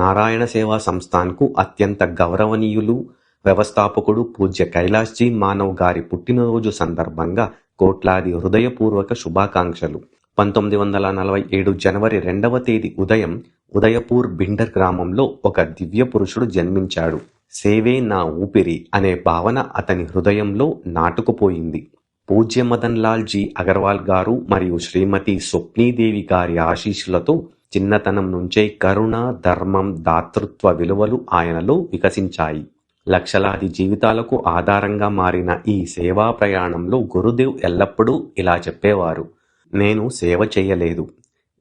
నారాయణ సేవా సంస్థాన్కు అత్యంత గౌరవనీయులు వ్యవస్థాపకుడు పూజ్య కైలాష్జీ మానవ్ గారి పుట్టినరోజు సందర్భంగా కోట్లాది హృదయపూర్వక శుభాకాంక్షలు. పంతొమ్మిది వందల నలభై ఏడు జనవరి రెండవ తేదీ ఉదయం ఉదయపూర్ బిండర్ గ్రామంలో ఒక దివ్య పురుషుడు జన్మించాడు. సేవే నా ఊపిరి అనే భావన అతని హృదయంలో నాటుకుపోయింది. పూజ్య మదన్ లాల్ జీ అగర్వాల్ గారు మరియు శ్రీమతి స్వప్నీదేవి గారి ఆశీస్సులతో చిన్నతనం నుంచే కరుణ ధర్మం దాతృత్వ విలువలు ఆయనలో వికసించాయి. లక్షలాది జీవితాలకు ఆధారంగా మారిన ఈ సేవా ప్రయాణంలో గురుదేవ్ ఎల్లప్పుడూ ఇలా చెప్పేవారు. నేను సేవ చేయలేదు.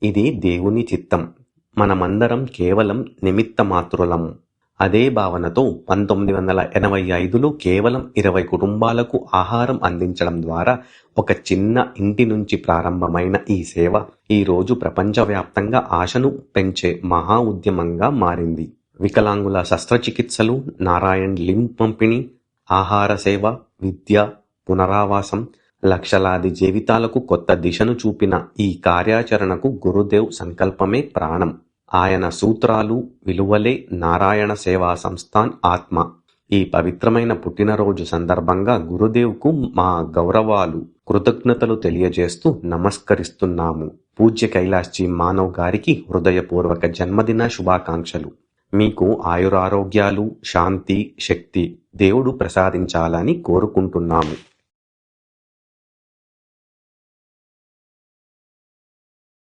ఇది దేవుని చిత్తం. మనమందరం కేవలం నిమిత్త మాత్రులం అదే భావనతో పంతొమ్మిది వందల ఎనభై ఐదులో కేవలం ఇరవై కుటుంబాలకు ఆహారం అందించడం ద్వారా ఒక చిన్న ఇంటి నుంచి ప్రారంభమైన ఈ సేవ ఈరోజు ప్రపంచవ్యాప్తంగా ఆశను పెంచే మహా ఉద్యమంగా మారింది. వికలాంగుల శస్త్రచికిత్సలు నారాయణ్ లింబ్ పంపిణీ ఆహార సేవ విద్య పునరావాసం లక్షలాది జీవితాలకు కొత్త దిశను చూపిన ఈ కార్యాచరణకు గురుదేవ్ సంకల్పమే ప్రాణం. ఆయన సూత్రాలు విలువలే నారాయణ సేవా సంస్థాన్ ఆత్మ. ఈ పవిత్రమైన పుట్టినరోజు సందర్భంగా గురుదేవ్కు మా గౌరవాలు కృతజ్ఞతలు తెలియజేస్తూ నమస్కరిస్తున్నాము. పూజ్య కైలాష్జీ మానవ్ గారికి హృదయపూర్వక జన్మదిన శుభాకాంక్షలు. మీకు ఆయురారోగ్యాలు శాంతి శక్తి దేవుడు ప్రసాదించాలని కోరుకుంటున్నాము.